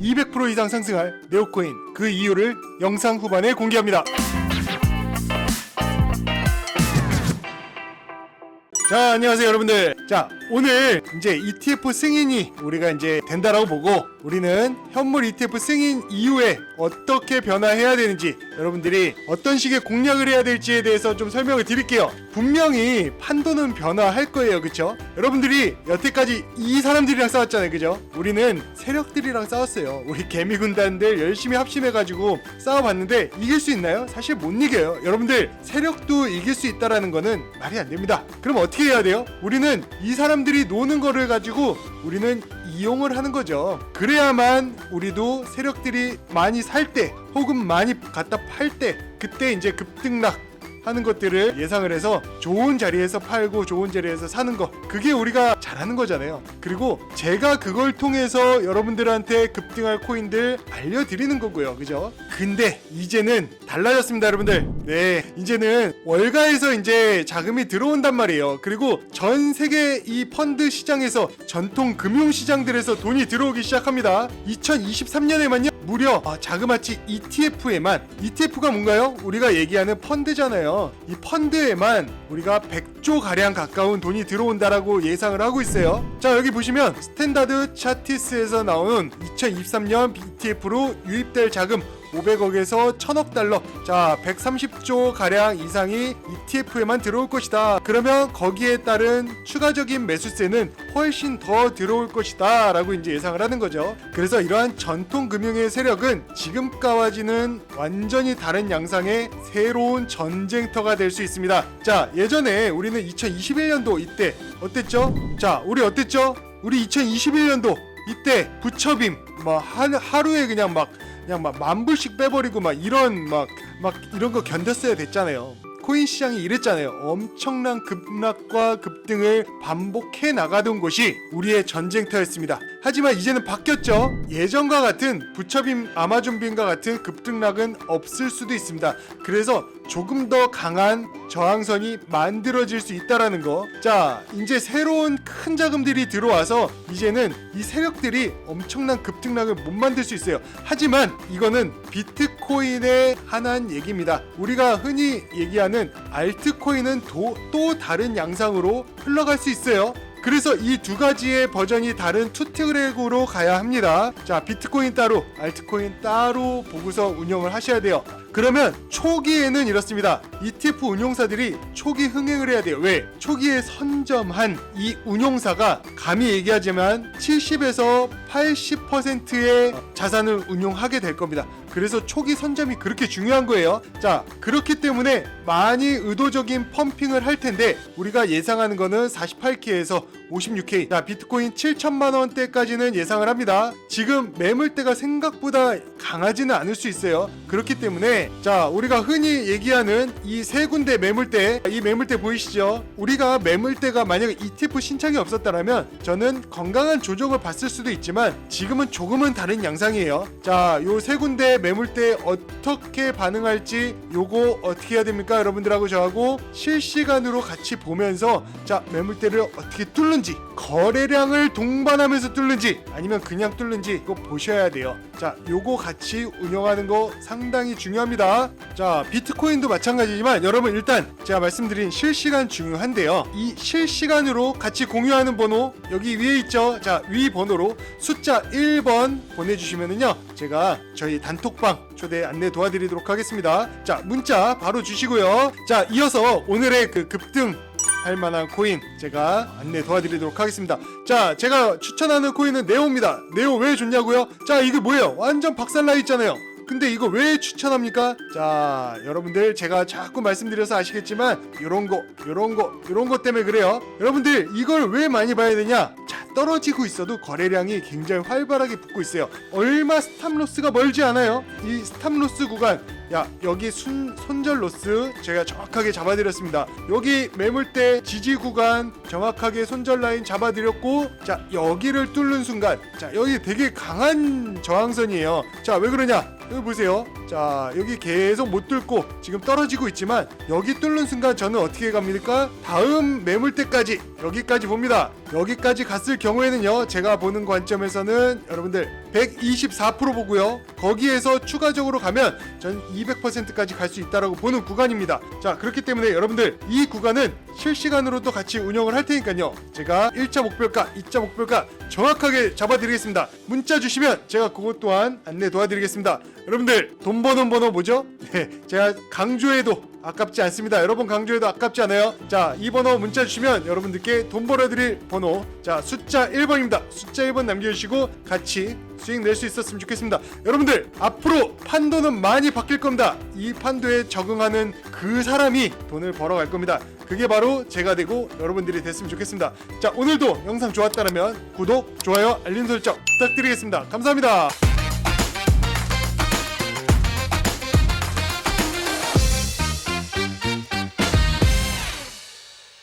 200% 이상 상승할 네오코인 그 이유를 영상 후반에 공개합니다. 자 안녕하세요 여러분들 자 오늘 이제 ETF 승인이 우리가 이제 된다라고 보고 우리는 현물 ETF 승인 이후에 어떻게 변화해야 되는지 여러분들이 어떤 식의 공략을 해야 될지에 대해서 좀 설명을 드릴게요. 분명히 판도는 변화할 거예요 그쵸? 여러분들이 여태까지 이 사람들이랑 싸웠잖아요 그죠? 우리는 세력들이랑 싸웠어요. 우리 개미 군단들 열심히 합심해가지고 싸워봤는데 이길 수 있나요? 사실 못 이겨요. 여러분들 세력도 이길 수 있다라는 거는 말이 안 됩니다. 그럼 어떻게 해야 돼요? 우리는 이 사람들이 노는 거를 가지고 우리는 이용을 하는 거죠. 그래야만 우리도 세력들이 많이 살 때 혹은 많이 갖다 팔 때 그때 이제 급등락 하는 것들을 예상을 해서 좋은 자리에서 팔고 좋은 자리에서 사는 거 그게 우리가 잘하는 거잖아요. 그리고 제가 그걸 통해서 여러분들한테 급등할 코인들 알려드리는 거고요. 그죠? 근데 이제는 달라졌습니다, 여러분들. 네, 이제는 월가에서 이제 자금이 들어온단 말이에요. 그리고 전 세계 이 펀드 시장에서 전통 금융 시장들에서 돈이 들어오기 시작합니다. 2023년에만요. 무려 아, 자그마치 ETF에만 ETF가 뭔가요? 우리가 얘기하는 펀드잖아요. 이 펀드에만 우리가 100조 가량 가까운 돈이 들어온다라고 예상을 하고 있어요. 자 여기 보시면 스탠다드 차티스에서 나온 2023년 ETF로 유입될 자금 500억에서 1000억 달러. 자, 130조 가량 이상이 ETF에만 들어올 것이다. 그러면 거기에 따른 추가적인 매수세는 훨씬 더 들어올 것이다. 라고 이제 예상을 하는 거죠. 그래서 이러한 전통 금융의 세력은 지금까지는 완전히 다른 양상의 새로운 전쟁터가 될 수 있습니다. 자, 예전에 우리는 2021년도 이때 어땠죠? 자, 우리 어땠죠? 우리 2021년도 이때 부처빔 뭐 한, 하루에 그냥 막 그냥 막 만불씩 빼버리고 막 이런 막 막 이런 거 견뎠어야 됐잖아요. 코인 시장이 이랬잖아요. 엄청난 급락과 급등을 반복해 나가던 곳이 우리의 전쟁터였습니다. 하지만 이제는 바뀌었죠. 예전과 같은 부처빔, 아마존빔과 같은 급등락은 없을 수도 있습니다. 그래서 조금 더 강한 저항선이 만들어질 수 있다라는 거. 자, 이제 새로운 큰 자금들이 들어와서 이제는 이 세력들이 엄청난 급등락을 못 만들 수 있어요. 하지만 이거는 비트코인에 한한 얘기입니다. 우리가 흔히 얘기하는 알트코인은 도, 또 다른 양상으로 흘러갈 수 있어요. 그래서 이 두 가지의 버전이 다른 투트랙으로 가야 합니다. 자, 비트코인 따로, 알트코인 따로 보고서 운영을 하셔야 돼요. 그러면 초기에는 이렇습니다. ETF 운용사들이 초기 흥행을 해야 돼요. 왜? 초기에 선점한 이 운용사가 감히 얘기하지만 70에서 80%의 자산을 운용하게 될 겁니다. 그래서 초기 선점이 그렇게 중요한 거예요. 자, 그렇기 때문에 많이 의도적인 펌핑을 할 텐데 우리가 예상하는 거는 48K에서 56K. 자, 비트코인 7천만 원대까지는 예상을 합니다. 지금 매물대가 생각보다 강하지는 않을 수 있어요. 그렇기 때문에 자, 우리가 흔히 얘기하는 이 세 군데 매물대, 이 매물대 보이시죠? 우리가 매물대가 만약에 ETF 신청이 없었다면 저는 건강한 조정을 봤을 수도 있지만 지금은 조금은 다른 양상이에요. 자, 요 세 군데 매물대 어떻게 반응할지 요거 어떻게 해야 됩니까? 여러분들하고 저하고 실시간으로 같이 보면서 자, 매물대를 어떻게 뚫는 지 거래량을 동반하면서 뚫는지 아니면 그냥 뚫는지 이거 보셔야 돼요. 자, 요거 같이 운영하는 거 상당히 중요합니다. 자, 비트코인도 마찬가지지만 여러분 일단 제가 말씀드린 실시간 중요한데요. 이 실시간으로 같이 공유하는 번호 여기 위에 있죠. 자, 위 번호로 숫자 1번 보내주시면은요. 제가 저희 단톡방 초대 안내 도와드리도록 하겠습니다. 자, 문자 바로 주시고요. 자, 이어서 오늘의 그 급등 할 만한 코인 제가 안내 도와드리도록 하겠습니다. 자, 제가 추천하는 코인은 네오입니다. 네오 왜 좋냐고요? 자, 이게 뭐예요? 완전 박살나 있잖아요. 근데 이거 왜 추천합니까? 자, 여러분들 제가 자꾸 말씀드려서 아시겠지만 이런 거, 이런 거, 이런 거 때문에 그래요. 여러분들 이걸 왜 많이 봐야 되냐? 자, 떨어지고 있어도 거래량이 굉장히 활발하게 붙고 있어요. 얼마 스탑로스가 멀지 않아요. 이 스탑로스 구간 야 여기 순, 손절 로스 제가 정확하게 잡아드렸습니다 여기 매물대 지지 구간 정확하게 손절 라인 잡아드렸고 자 여기를 뚫는 순간 자 여기 되게 강한 저항선이에요 자 왜 그러냐 여기 보세요 자 여기 계속 못 뚫고 지금 떨어지고 있지만 여기 뚫는 순간 저는 어떻게 갑니까? 다음 매물대까지 여기까지 봅니다. 여기까지 갔을 경우에는요 제가 보는 관점에서는 여러분들 124% 보고요 거기에서 추가적으로 가면 전 200%까지 갈 수 있다라고 보는 구간입니다. 자 그렇기 때문에 여러분들 이 구간은 실시간으로도 같이 운영을 할 테니까요 제가 1차 목표가 2차 목표가 정확하게 잡아드리겠습니다. 문자 주시면 제가 그것 또한 안내 도와드리겠습니다. 여러분들 돈 버는 번호 뭐죠? 네, 제가 강조해도 아깝지 않습니다. 여러분 강조해도 아깝지 않아요. 자, 이 번호 문자 주시면 여러분들께 돈 벌어드릴 번호. 자, 숫자 1번입니다. 숫자 1번 남겨주시고 같이 수익 낼 수 있었으면 좋겠습니다. 여러분들 앞으로 판도는 많이 바뀔 겁니다. 이 판도에 적응하는 그 사람이 돈을 벌어갈 겁니다. 그게 바로 제가 되고 여러분들이 됐으면 좋겠습니다. 자, 오늘도 영상 좋았다면 구독, 좋아요, 알림 설정 부탁드리겠습니다. 감사합니다.